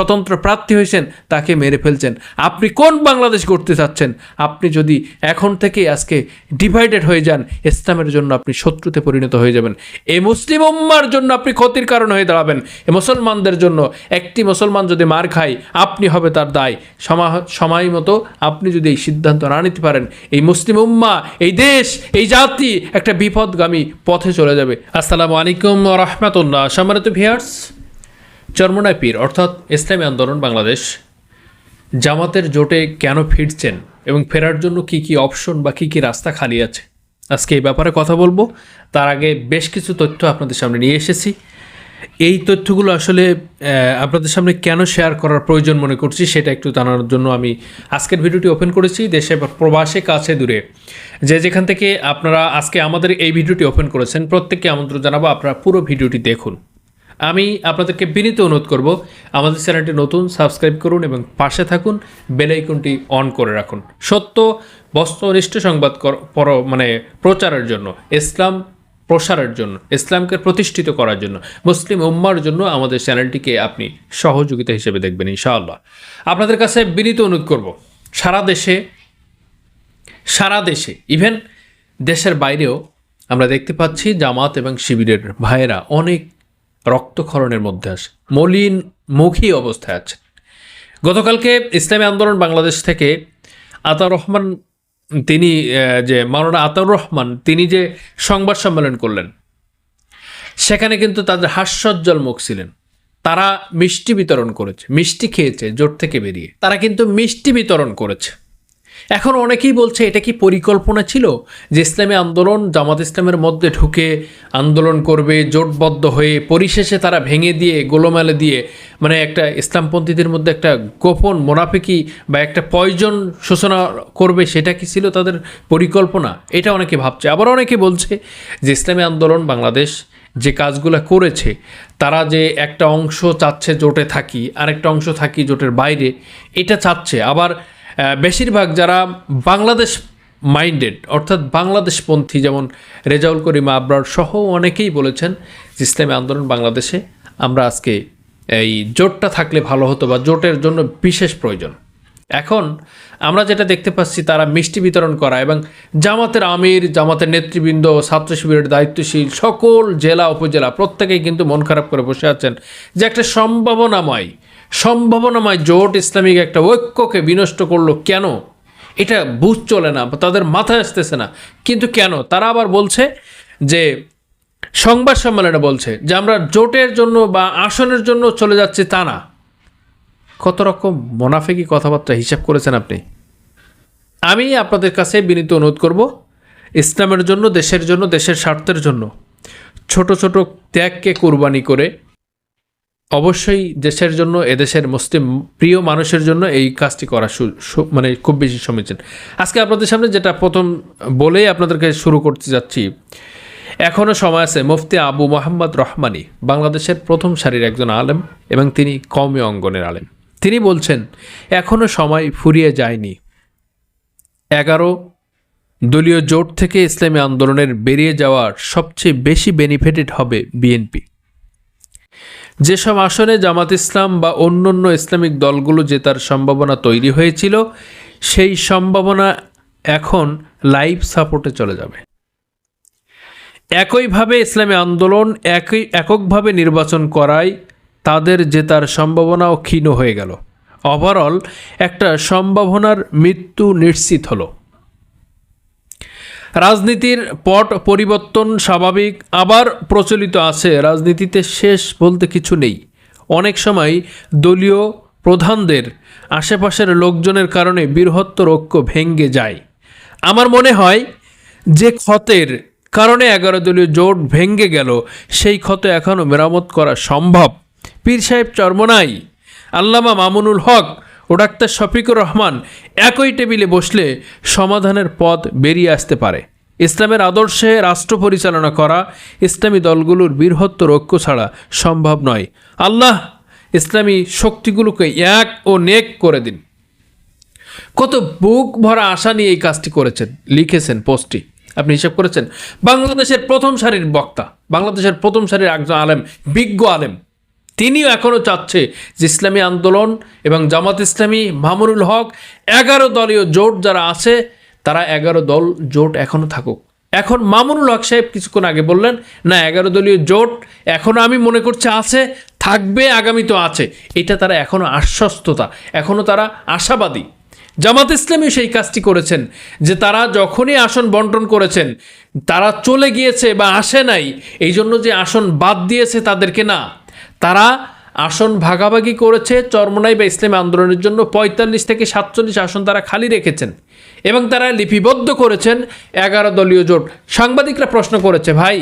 স্বতন্ত্র প্রার্থী হয়েছেন, তাকে মেরে ফেলছেন। আপনি কোন বাংলাদেশ করতে চাচ্ছেন? আপনি যদি এখন থেকে আজকে ডিভাইডেড হয়ে যান, ইসলামের জন্য আপনি শত্রুতে পরিণত হয়ে যাবেন। এই মুসলিম উম্মার জন্য আপনি ক্ষতির কারণ হয়ে দাঁড়াবেন। এ মুসলমানদের জন্য একটি মুসলমান যদি মার খায়, আপনি হবে তার দায়। সমা- সময় মতো আপনি যদি এই সিদ্ধান্ত না নিতে পারেন, এই মুসলিম উম্মা, এই দেশ, এই জাতি একটা বিপদগামী পথে চলে যাবে। আসসালামু আলাইকুম রহমতুল্লাহ। সম্মানিত ভিয়ার্স চরমনায় পীর, অর্থাৎ ইসলামী আন্দোলন বাংলাদেশ, জামাতের জোটে কেন ফিরছেন এবং ফেরার জন্য কি কি অপশন বা কি কি রাস্তা খালি আছে? আজকে এই ব্যাপারে কথা বলব। তার আগে বেশ কিছু তথ্য আপনাদের সামনে নিয়ে এসেছি। এই তথ্যগুলো আসলে আপনাদের সামনে কেন শেয়ার করার প্রয়োজন মনে করছি সেটা একটু জানার জন্য আমি আজকের ভিডিওটি ওপেন করেছি, দেশে প্রবাসে, কাছে, দূরে। যে যেখান থেকে আপনারা আজকে আমাদের এই ভিডিওটি ওপেন করেছেন, প্রত্যেককে আমন্ত্রণ জানাব। আপনারা পুরো ভিডিওটি দেখুন। আমি আপনাদেরকে বিনীত অনুরোধ করব, আমাদের চ্যানেলটি নতুন, সাবস্ক্রাইব করুন এবং পাশে থাকুন, বেল আইকনটি অন করে রাখুন। সত্য বস্তুনিষ্ঠ সংবাদ পর মানে প্রচারের জন্য, ইসলাম প্রসারের জন্য, ইসলামকে প্রতিষ্ঠিত করার জন্য, মুসলিম উম্মার জন্য আমাদের চ্যানেলটিকে আপনি সহযোগিতা হিসেবে দেখবেন ইনশাআল্লাহ। আপনাদের কাছে বিনীত অনুরোধ করব, সারা দেশে সারা দেশে ইভেন দেশের বাইরেও আমরা দেখতে পাচ্ছি জামাত এবং শিবিরের ভাইয়েরা অনেক রক্তক্ষরণের মধ্যে আছে মলিন মুখী অবস্থায় আছে। গতকালকে ইসলামী আন্দোলন বাংলাদেশ থেকে আতাউর রহমান তিনি যে মাওলানা আতাউর রহমান, তিনি যে সংবাদ সম্মেলন করলেন, সেখানে কিন্তু তাদের হাস্যজ্জ্বল মুখ ছিলেন, তারা মিষ্টি বিতরণ করেছে, মিষ্টি খেয়েছে জোট থেকে বেরিয়ে। তারা কিন্তু মিষ্টি বিতরণ করেছে। এখন অনেকেই বলছে, এটা কি পরিকল্পনা ছিল? যে ইসলামী আন্দোলন জামাত ইসলামের মধ্যে ঢুকে আন্দোলন করবে, জোটবদ্ধ হয়ে পরিশেষে তারা ভেঙে দিয়ে, গোলোমালে দিয়ে মানে একটা ইসলামপন্থীদের মধ্যে একটা গোপন মোনাফিকি বা একটা পয়জন সূচনা করবে, সেটা কি ছিল তাদের পরিকল্পনা? এটা অনেকে ভাবছে। আবার অনেকে বলছে যে ইসলামী আন্দোলন বাংলাদেশ যে কাজগুলো করেছে, তারা যে একটা অংশ চাচ্ছে জোটে থাকি, আরেকটা অংশ থাকি জোটের বাইরে, এটা চাচ্ছে। আবার বেশিরভাগ যারা বাংলাদেশ মাইন্ডেড, অর্থাৎ বাংলাদেশপন্থী, যেমন রেজাউল করিম আবরার সহ অনেকেই বলেছেন ইসলামী আন্দোলন বাংলাদেশে, আমরা আজকে এই জোটটা থাকলে ভালো হতো বা জোটের জন্য বিশেষ প্রয়োজন। এখন আমরা যেটা দেখতে পাচ্ছি, তারা মিষ্টি বিতরণ করা এবং জামাতের আমির, জামাতের নেতৃবৃন্দ, ছাত্র শিবিরের দায়িত্বশীল সকল জেলা, উপজেলা, প্রত্যেকেই কিন্তু মন খারাপ করে বসে আছেন যে একটা সম্ভাবনাময় সম্ভাবনাময় জোট ইসলামিক একটা ঐক্যকে বিনষ্ট করল কেন? এটা বুঝ চলে না, তাদের মাথায় আসতেছে না। কিন্তু কেন? তারা আবার বলছে যে, সংবাদ সম্মেলনে বলছে যে, আমরা জোটের জন্য বা আসনের জন্য চলে যাচ্ছি তা না। কত রকম মোনাফেকি কথাবার্তা হিসাব করেছেন আপনি? আমি আপনাদের কাছে বিনীত অনুরোধ করব, ইসলামের জন্য, দেশের জন্য, দেশের স্বার্থের জন্য ছোট ছোট ত্যাগকে কোরবানি করে অবশ্যই দেশের জন্য, এদেশের মুসলিম প্রিয় মানুষের জন্য এই কাজটি করা মানে খুব বেশি সমীচীন। আজকে আপনাদের সামনে যেটা প্রথম বলেই আপনাদেরকে শুরু করতে যাচ্ছি এখনও সময় আছে মুফতি আবু মোহাম্মদ রহমানি, বাংলাদেশের প্রথম সারির একজন আলেম এবং তিনি কমে অঙ্গনের আলেম। তিনি বলছেন এখনও সময় ফুরিয়ে যায়নি। এগারো দলীয় জোট থেকে ইসলামী আন্দোলনের বেরিয়ে যাওয়ার সবচেয়ে বেশি বেনিফিটেড হবে বিএনপি। যেসব আসনে জামাত ইসলাম বা অন্যান্য ইসলামিক দলগুলো জেতার সম্ভাবনা তৈরি হয়েছিল, সেই সম্ভাবনা এখন লাইভ সাপোর্টে চলে যাবে। একইভাবে ইসলামী আন্দোলন একই, এককভাবে নির্বাচন করায় তাদের জেতার সম্ভাবনাও ক্ষীণ হয়ে গেল। ওভারঅল একটা সম্ভাবনার মৃত্যু নিশ্চিত হলো। রাজনীতির পট পরিবর্তন স্বাভাবিক, আবার প্রচলিত আছে। রাজনীতিতে শেষ বলতে কিছু নেই। অনেক সময় দলীয় প্রধানদের আশেপাশের লোকজনের কারণে বৃহত্তর ঐক্য ভেঙ্গে যায়। আমার মনে হয় যে ক্ষতের কারণে এগারো দলীয় জোট ভেঙ্গে গেল, সেই ক্ষত এখনও মেরামত করা সম্ভব। পীর সাহেব চর্মনাই, আল্লামা মামুনুল হক ও ডাক্তার শফিকুর রহমান একই টেবিলে বসলে সমাধানের পথ বেরিয়ে আসতে পারে। ইসলামের আদর্শে রাষ্ট্র পরিচালনা করা ইসলামী দলগুলোর বৃহত্তর ঐক্য ছাড়া সম্ভব নয়। আল্লাহ ইসলামী শক্তিগুলোকে এক ও নেক করে দিন। কত বুক ভরা আশা নিয়ে এই কাজটি করেছেন, লিখেছেন পোস্টটি। আপনি হিসাব করেছেন, বাংলাদেশের প্রথম সারির বক্তা, বাংলাদেশের প্রথম সারির একজন আলেম, বিজ্ঞ আলেম। তিনিও এখনও চাচ্ছে যে ইসলামী আন্দোলন এবং জামাত ইসলামী, মামুনুল হক, এগারো দলীয় জোট যারা আছে, তারা এগারো দল জোট এখনও থাকুক। এখন মামুনুল হক সাহেব কিছুক্ষণ আগে বললেন, না, এগারো দলীয় জোট এখনও আমি মনে করছি আছে, থাকবে, আগামী তো আছে। এটা তারা এখনও আশ্বস্ততা এখনও তারা আশাবাদী। জামাত ইসলামী সেই কাজটি করেছেন, যে তারা যখনই আসন বন্টন করেছেন, তারা চলে গিয়েছে বা আসে নাই এই জন্য যে আসন বাদ দিয়েছে তাদেরকে না। তারা আসন ভাগাভাগি করেছে, চরমনাই বা ইসলামী আন্দোলনের জন্য পঁয়তাল্লিশ থেকে সাতচল্লিশ আসন তারা খালি রেখেছেন এবং তারা লিপিবদ্ধ করেছেন এগারো দলীয় জোট। সাংবাদিকরা প্রশ্ন করেছে, ভাই,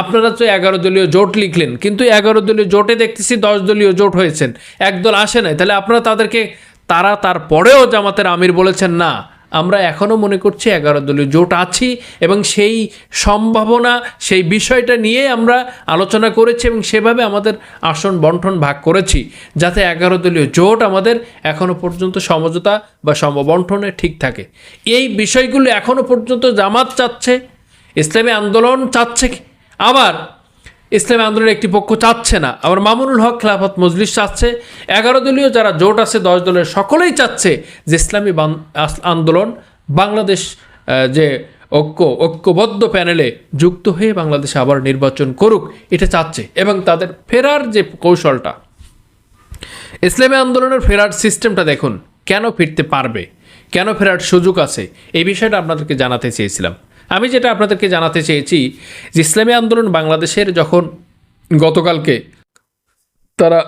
আপনারা তো এগারো দলীয় জোট লিখলেন, কিন্তু এগারো দলীয় জোটে দেখতেছি দশ দলীয় জোট হয়েছেন, একদল আসে নাই, তাহলে আপনারা তাদেরকে, তারা তারপরেও জামাতের আমির বলেছেন না। আমরা এখনও মনে করছি এগারো দলীয় জোট আছি এবং সেই সম্ভাবনা, সেই বিষয়টা নিয়ে আমরা আলোচনা করেছি এবং সেভাবে আমাদের আসন বন্টন ভাগ করেছি যাতে এগারো দলীয় জোট আমাদের এখনও পর্যন্ত সমঝোতা বা সমবন্টনে ঠিক থাকে। এই বিষয়গুলো এখনও পর্যন্ত জামাত চাচ্ছে, ইসলামী আন্দোলন চাচ্ছে আবার ইসলামী আন্দোলনের একটি পক্ষ চাচ্ছে না। আবার মামুনুল হক খেলাফত মজলিস চাচ্ছে। এগারো দলীয় যারা জোট আছে, দশ দলের সকলেই চাচ্ছে যে ইসলামী আন্দোলন বাংলাদেশ যে ঐক্য, ঐক্যবদ্ধ প্যানেলে যুক্ত হয়ে বাংলাদেশে আবার নির্বাচন করুক, এটা চাচ্ছে। এবং তাদের ফেরার যে কৌশলটা, ইসলামী আন্দোলনের ফেরার সিস্টেমটা দেখুন, কেন ফিরতে পারবে? কেন ফেরার সুযোগ আছে? এই বিষয়টা আপনাদেরকে জানাতে চেয়েছিলাম। আমি যেটা আপনাদেরকে জানাতে চেয়েছি যে ইসলামী আন্দোলন বাংলাদেশের যখন গতকালকে তারা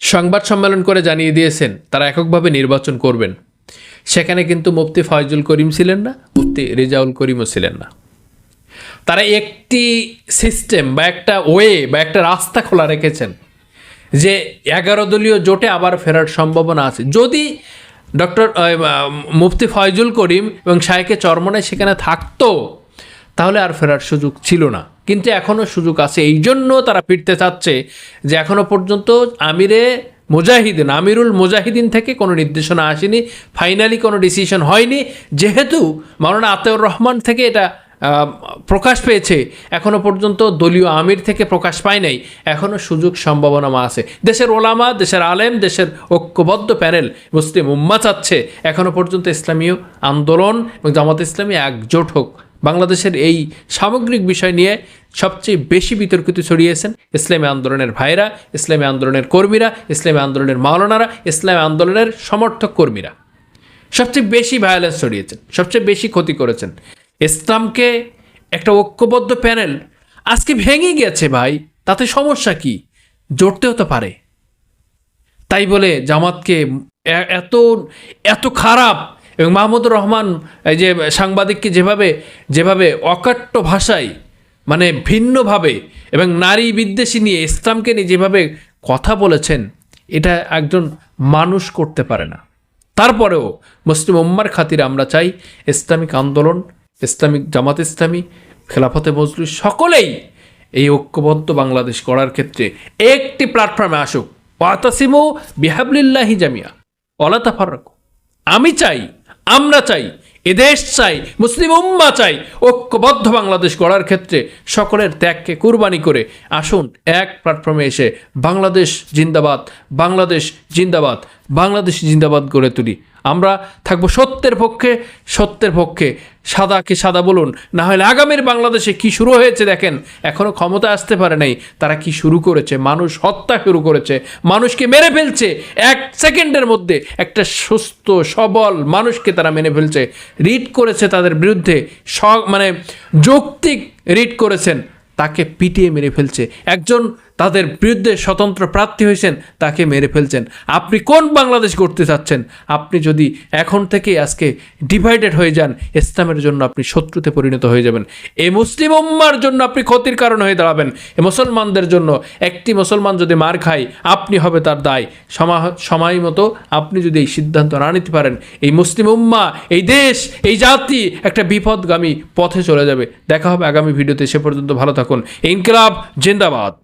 সংবাদ সম্মেলন করে জানিয়ে দিয়েছেন, তারা এককভাবে নির্বাচন করবেন, সেখানে কিন্তু মুফতি ফয়জুল করিম ছিলেন না, মুফতি রেজাউল করিমও ছিলেন না। তারা একটি সিস্টেম বা একটা ওয়ে বা একটা রাস্তা খোলা রেখেছেন যে এগারো দলীয় জোটে আবার ফেরার সম্ভাবনা আছে। যদি ডক্টর মুফতি ফয়জুল করিম এবং শায়েকে চরমনে সেখানে থাকতো, তাহলে আর ফেরার সুযোগ ছিল না। কিন্তু এখনও সুযোগ আছে। এই জন্য তারা ফিরতে চাচ্ছে যে এখনও পর্যন্ত আমিরে মুজাহিদিন, আমিরুল মুজাহিদিন থেকে কোনো নির্দেশনা আসেনি। ফাইনালি কোনো ডিসিশন হয়নি। যেহেতু মাওলানা আতেউর রহমান থেকে এটা প্রকাশ পেয়েছে। এখনও পর্যন্ত দলীয় আমির থেকে প্রকাশ পায় নাই। এখনও সুযোগ সম্ভাবনা মা আছে। দেশের ওলামা, দেশের আলেম, দেশের ঐক্যবদ্ধ প্যানেল মুসলিম উম্মা চাচ্ছে। এখনও পর্যন্ত ইসলামীয় আন্দোলন এবং জামাত ইসলামী একজোট হোক। বাংলাদেশের এই সামগ্রিক বিষয় নিয়ে সবচেয়ে বেশি বিতর্কিত ছড়িয়েছেন ইসলামী আন্দোলনের ভাইরা, ইসলামী আন্দোলনের কর্মীরা, ইসলামী আন্দোলনের মাওলানারা, ইসলামী আন্দোলনের সমর্থক কর্মীরা। সবচেয়ে বেশি ভায়োলেন্স ছড়িয়েছেন, সবচেয়ে বেশি ক্ষতি করেছেন। ইসলামকে একটা ঐক্যবদ্ধ প্যানেল আজকে ভেঙে গেছে ভাই, তাতে সমস্যা কি? জড়তেও তো পারে। তাই বলে জামাতকে এত এত খারাপ এবং মাহমুদুর রহমান এই যে সাংবাদিককে যেভাবে যেভাবে অকাট্য ভাষায় মানে ভিন্নভাবে এবং নারী বিদ্বেষী নিয়ে ইসলামকে নিয়ে যেভাবে কথা বলেছেন, এটা একজন মানুষ করতে পারে না। তারপরেও মুসলিম উম্মার খাতিরে আমরা চাই ইসলামিক আন্দোলন ইসলামিক, জামাত ইসলামী, খেলাফতে মজলুস সকলেই এই ঐক্যবদ্ধ বাংলাদেশ করার ক্ষেত্রে একটি প্ল্যাটফর্মে আসুক। ওয়াতাসিমু বিহাবলিল্লাহি জামিয়া। অলা তাফাররাকু। আমি চাই, আমরা চাই এদেশ চাই, মুসলিম উম্মা চাই, ঐক্যবদ্ধ বাংলাদেশ গড়ার ক্ষেত্রে সকলের ত্যাগকে কুরবানি করে আসুন এক প্ল্যাটফর্মে এসে বাংলাদেশ জিন্দাবাদ বাংলাদেশ জিন্দাবাদ বাংলাদেশ জিন্দাবাদ গড়ে তুলি। আমরা থাকব সত্যের পক্ষে সত্যের পক্ষে। সাদাকে সাদা বলুন, না হলে আগামীর বাংলাদেশে কি শুরু হয়েছে দেখেন এখনও ক্ষমতা আসতে পারে নাই। তারা কি শুরু করেছে? মানুষ হত্যা শুরু করেছে। মানুষকে মেরে ফেলছে? এক সেকেন্ডের মধ্যে একটা সুস্থ, সবল মানুষকে তারা মেনে ফেলছে। রিট করেছে তাদের বিরুদ্ধে, স মানে যৌক্তিক রিট করেছেন, তাকে পিটিয়ে মেরে ফেলছে। একজন তাদের বিরুদ্ধে স্বতন্ত্র প্রার্থী হয়েছেন, তাকে মেরে ফেলছেন। আপনি কোন বাংলাদেশ করতে চাচ্ছেন? আপনি যদি এখন থেকে আজকে ডিভাইডেড হয়ে যান, ইসলামের জন্য আপনি শত্রুতে পরিণত হয়ে যাবেন। এই মুসলিম উম্মার জন্য আপনি ক্ষতির কারণ হয়ে দাঁড়াবেন। এ মুসলমানদের জন্য একটি মুসলমান যদি মার খায়, আপনি হবে তার দায়। সমা- সময় মতো আপনি যদি এই সিদ্ধান্ত না নিতে পারেন, এই মুসলিম উম্মা, এই দেশ, এই জাতি একটা বিপদগামী পথে চলে যাবে। দেখা হবে আগামী ভিডিওতে। সে পর্যন্ত ভালো থাকুন। ইনকিলাব জিন্দাবাদ।